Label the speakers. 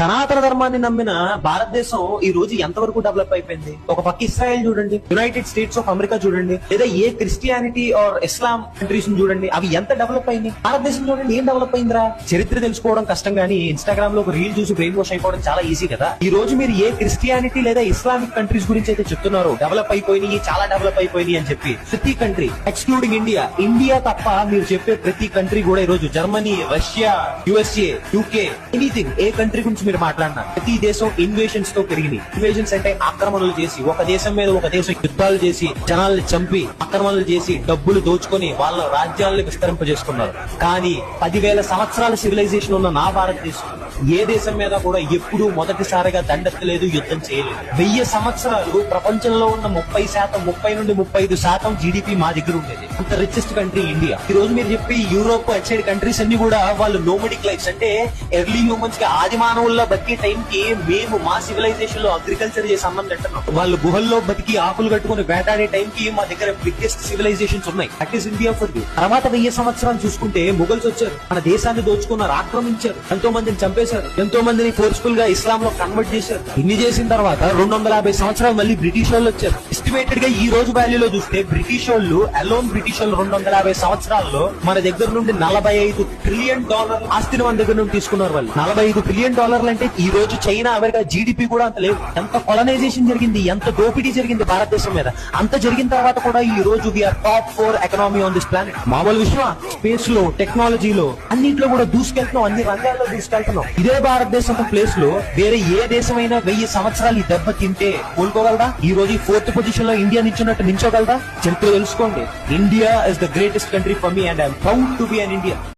Speaker 1: సనాతన ధర్మాన్ని నమ్మిన భారతదేశం ఈ రోజు ఎంతవరకు డెవలప్ అయిపోయింది? ఒక పక్క ఇస్రాయల్ చూడండి యునైటెడ్ స్టేట్స్ ఆఫ్ అమెరికా చూడండి లేదా ఏ క్రిస్టియానిటీ ఆర్ ఇస్లాం కంట్రీస్ చూడండి అవి ఎంత డెవలప్ అయింది భారతదేశం చూడండి ఏం డెవలప్ అయిందిరా? చరిత్ర తెలుసుకోవడం కష్టం కానీ ఇన్స్టాగ్రామ్లో ఒక రీల్ చూసి బ్రెయిన్ వాష్ అయిపోవడం చాలా ఈజీ కదా? ఈ రోజు మీరు ఏ క్రిస్టియానిటీ లేదా ఇస్లామిక్ కంట్రీస్ గురించి అయితే చెప్తున్నారో డెవలప్ అయిపోయినాయి చాలా డెవలప్ అయిపోయినాయి అని చెప్పి ప్రతి కంట్రీ ఎక్స్క్లూడింగ్ ఇండియా ఇండియా తప్ప మీరు చెప్పే ప్రతి కంట్రీ కూడా ఈ రోజు Germany Russia USA UK anything ఏ కంట్రీ గురించి మీరు మాట్లాడినారు. ప్రతి దేశం ఇన్వేషన్స్తో పెరిగినాయి ఇన్వేషన్స్ అంటే ఆక్రమణలు చేసి ఒక దేశం మీద ఒక దేశం యుద్ధాలు చేసి జనాల్ని చంపి ఆక్రమణలు చేసి డబ్బులు దోచుకొని వాళ్ళ రాజ్యాలను విస్తరింపజేసుకున్నారు. కానీ పదివేల సంవత్సరాల సివిలైజేషన్ ఉన్న నా భారతదేశం ఏ దేశం మీద కూడా ఎప్పుడూ మొదటిసారిగా దండెత్తలేదు యుద్ధం చేయలేదు. వెయ్యి సంవత్సరాలు ప్రపంచంలో ఉన్న ముప్పై శాతం ముప్పై నుండి ముప్పై ఐదు శాతం జీడిపి మా దగ్గర ఉండేది. అంత రిచెస్ట్ కంట్రీ ఇండియా ఈ రోజు మీరు చెప్పి యూరోప్ అటు సైడ్ కంట్రీస్ అన్ని కూడా వాళ్ళు నోమడిక్ లైఫ్స్ అంటే ఎర్లీ హ్యూమన్స్కి ఆది గుహల్లో బతికే టైంకి మేము మా సివిలైజేషన్లో అగ్రికల్చర్ చేసి అన్నం వాళ్ళు గుహల్లో బతికి ఆకులు కట్టుకుని వేటాడే టైం కి మా దగ్గర బిగ్గెస్ట్ సివిలైజేషన్స్ ఉన్నాయి. That is India for you తర్వాత వెయ్యి సంవత్సరాలు చూసుకుంటే ముగల్స్ వచ్చారు. మన దేశాన్ని దోచుకున్నారు ఆక్రమించారు. ఎంతో మందిని చంపేశారు. ఎంతో మందిని ఫోర్స్ఫుల్గా ఇస్లాం లో కన్వర్ట్ చేశారు. ఇన్ని చేసిన తర్వాత రెండు వందల యాభై సంవత్సరాలు మళ్ళీ బ్రిటిష్ వాళ్ళు వచ్చారు. ఎస్టిమేటెడ్గా ఈ రోజు వాల్యూలో చూస్తే బ్రిటిష్ వాళ్ళు అలోన్ బ్రిటిష్ వాళ్ళు రెండు వందల యాభై సంవత్సరాల్లో మన దగ్గర నుండి నలభై ఐదు ట్రిలియన్ డాలర్ ఆస్తిని మన దగ్గర నుండి తీసుకున్నారు వాళ్ళు. నలభై ఐదు ట్రిలియన్ డాలర్ అంటే ఈ రోజు చైనా అమెరికా జీడిపి కూడా అంత లేవు. ఎంత కొలనైజేషన్ జరిగింది ఎంత దోపిడీ జరిగింది భారతదేశం మీద. అంత జరిగిన తర్వాత కూడా ఈ రోజు we are top four economy on this planet మామూలు విషయం స్పేస్లో టెక్నాలజీలో అన్నింటిలో కూడా దూసుకెళ్తున్నాం అన్ని రంగాల్లో దూసుకెళ్తున్నాం. ఇదే భారతదేశం ప్లేస్లో వేరే ఏ దేశమైనా వెయ్యి సంవత్సరాలు ఈ దెబ్బ తింటే కోలుకోగలదా ఈ రోజు ఫోర్త్ పొజిషన్లో ఇండియా నిల్చున్నట్టు నిల్చోగలదా చరిత్ర తెలుసుకోండి. India is the greatest country for me and I'm proud to be an India